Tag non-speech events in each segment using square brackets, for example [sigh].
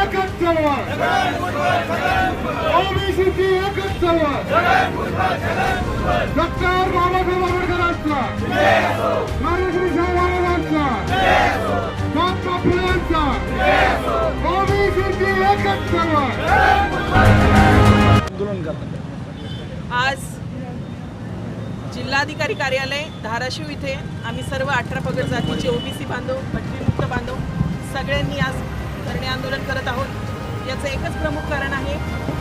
एकच चळवळ ओबीसीची एकच चळवळ डॉक्टर बाबासाहेब आंबेडकरांचा नारायणश्री शाहू महाराजांचा महात्मा फुलेंचा ओबीसीची एकच चळवळ आंदोलन करतात आज जिल्हाधिकारी कार्यालय धाराशिव इथे आम्ही सर्व अठरा पगड जातीचे ओबीसी बांधव पटवीमुक्त बांधव सगळ्यांनी आज धरणे आंदोलन करत आहोत. याचं एकच प्रमुख कारण आहे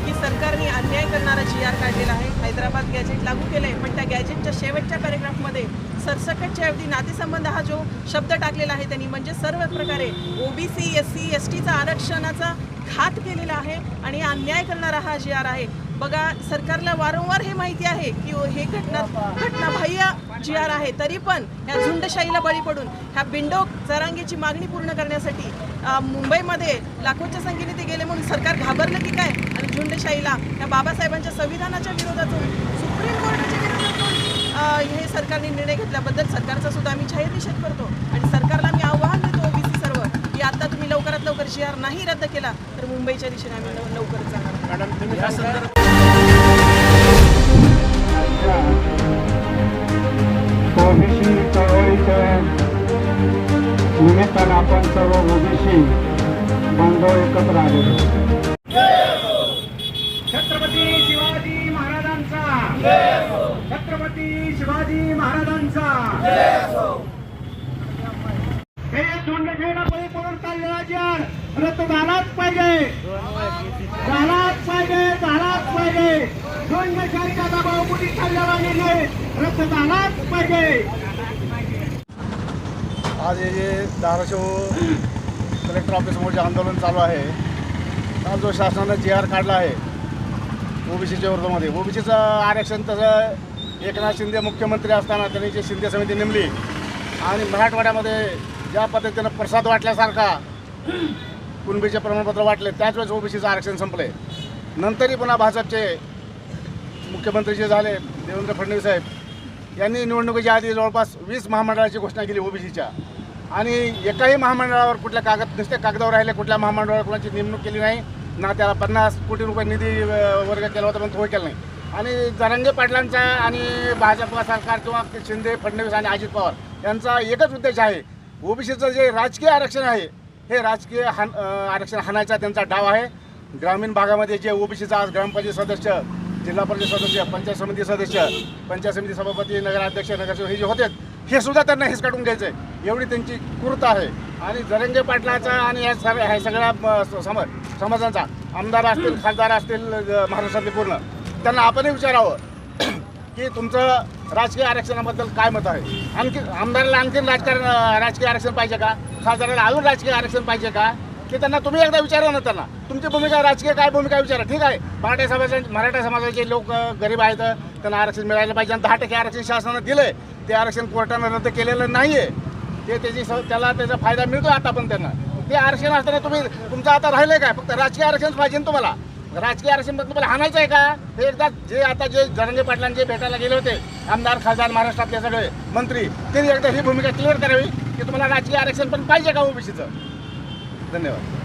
की सरकारने अन्याय करणारा जी आर काढलेला आहे. हैदराबाद गॅजेट लागू केलं आहे पण त्या गॅजेटच्या शेवटच्या पॅरेग्राफमध्ये सरसकटच्या ऐवजी नातेसंबंध हा जो शब्द टाकलेला आहे त्यांनी म्हणजे सर्व प्रकारे ओबीसी एस सी एस टीचा आरक्षणाचा घात केलेला आहे आणि अन्याय करणारा हा जी आर आहे. बघा सरकारला वारंवार हे माहिती आहे की ओ- हे घटना घटनाबाह्य जी आर आहे तरी पण ह्या झुंडशाहीला बळी पडून ह्या बिंडोक जरांगेची मागणी पूर्ण करण्यासाठी मुंबईमध्ये लाखोच्या संख्येने ते गेले म्हणून सरकार घाबरलं की काय? आणि झुंडशाहीला ह्या बाबासाहेबांच्या संविधानाच्या विरोधातून सुप्रीम कोर्टाच्या विरोधातून हे सरकारने निर्णय घेतल्याबद्दल सरकारचा सुद्धा आम्ही जाहीर निषेध करतो. आणि सरकारला मी आव्हान देतो ओबीसी सर्व की आता तुम्ही लवकरात लवकर जी आर नाही रद्द केला तर मुंबईच्या दिशेने आम्ही लवकरच जाणार मॅडम निमित्तानं आपण सर्व ओबीसी बांधव एकत्र आलेलो छत्रपती शिवाजी महाराजांचा. छत्रपती शिवाजी महाराजांचा. हे झुंडखेडा बळी पडून चाललेला जर रद्द झालाच पाहिजे. झालाच पाहिजे झालाच पाहिजे. झुंडशाहीचा दबाव कुठे चाललेला नाही रद्द झालाच पाहिजे. आज हे जे धाराशिव कलेक्टर ऑफिसमोर जे आंदोलन चालू आहे काल जो शासनानं जी आर काढला आहे ओबीसीच्या विरोधामध्ये ओबीसीचं आरक्षण तसं एकनाथ शिंदे मुख्यमंत्री असताना त्यांनी जी शिंदे समिती नेमली आणि मराठवाड्यामध्ये ज्या पद्धतीनं प्रसाद वाटल्यासारखा कुणबीचे प्रमाणपत्र वाटले त्याच वेळेस ओबीसीचं आरक्षण संपले. नंतरही पुन्हा भाजपचे मुख्यमंत्री जे झाले देवेंद्र फडणवीस साहेब यांनी निवडणुकीच्या आधी जवळपास वीस महामंडळाची घोषणा केली ओबीसीच्या. आणि एकाही महामंडळावर कुठल्या कागद नुसते कागदावर राहिले कुठल्या महामंडळावर कुणाची नेमणूक केली नाही ना त्याला पन्नास कोटी रुपये निधी वर्ग केला होता पण तो केला नाही. आणि जरांगे पाटलांचा आणि भाजपा सरकार किंवा शिंदे फडणवीस आणि अजित पवार यांचा एकच उद्देश आहे ओबीसीचं जे राजकीय आरक्षण आहे हे राजकीय हान आरक्षण हाणायचा त्यांचा डाव आहे. ग्रामीण भागामध्ये जे ओबीसीचा आज ग्रामपंचायत सदस्य जिल्हा परिषद सदस्य पंचायत समिती सदस्य पंचायत समिती सभापती नगराध्यक्ष नगरसेवक हे जे होते हे सुद्धा त्यांना हिसकाटून घ्यायचं आहे एवढी त्यांची कृत आहे. आणि जरंगे पाटलाचा आणि या सर ह्या सगळ्या समज सम समाजांचा आमदार असतील खासदार असतील महाराष्ट्रातले पूर्ण त्यांना आपणही विचारावं [clears throat] की तुमचं राजकीय आरक्षणाबद्दल काय मत आहे? आणखी आमदाराला आणखीन राजकारण राजकीय आरक्षण पाहिजे का? खासदाराला अजून राजकीय आरक्षण पाहिजे का? की त्यांना तुम्ही एकदा विचारा ना त्यांना. तुमची भूमिका राजकीय काय भूमिका विचारा. ठीक आहे. मराठा समाजाचे मराठा समाजाचे लोक गरीब आहेत त्यांना आरक्षण मिळायला पाहिजे आणि दहा टक्के आरक्षण शासनानं दिलं ते आरक्षण कोर्टानं रद्द केलेलं नाही आहे ते त्याची स- त्याला त्याचा फायदा मिळतो आता पण त्यांना. ते आरक्षण असताना तुम्ही तुमचं आता राहिलं काय? फक्त राजकीय आरक्षण पाहिजे ना तुम्हाला. राजकीय आरक्षण पण तुम्हाला हाणायचं आहे का? हे एकदा जे आता जे धनंजय पाटलांचे भेटायला गेले होते आमदार खासदार महाराष्ट्रातले सगळे मंत्री त्यांनी एकदा ही भूमिका क्लिअर करावी की तुम्हाला राजकीय आरक्षण पण पाहिजे का ओबीसीचं? धन्यवाद.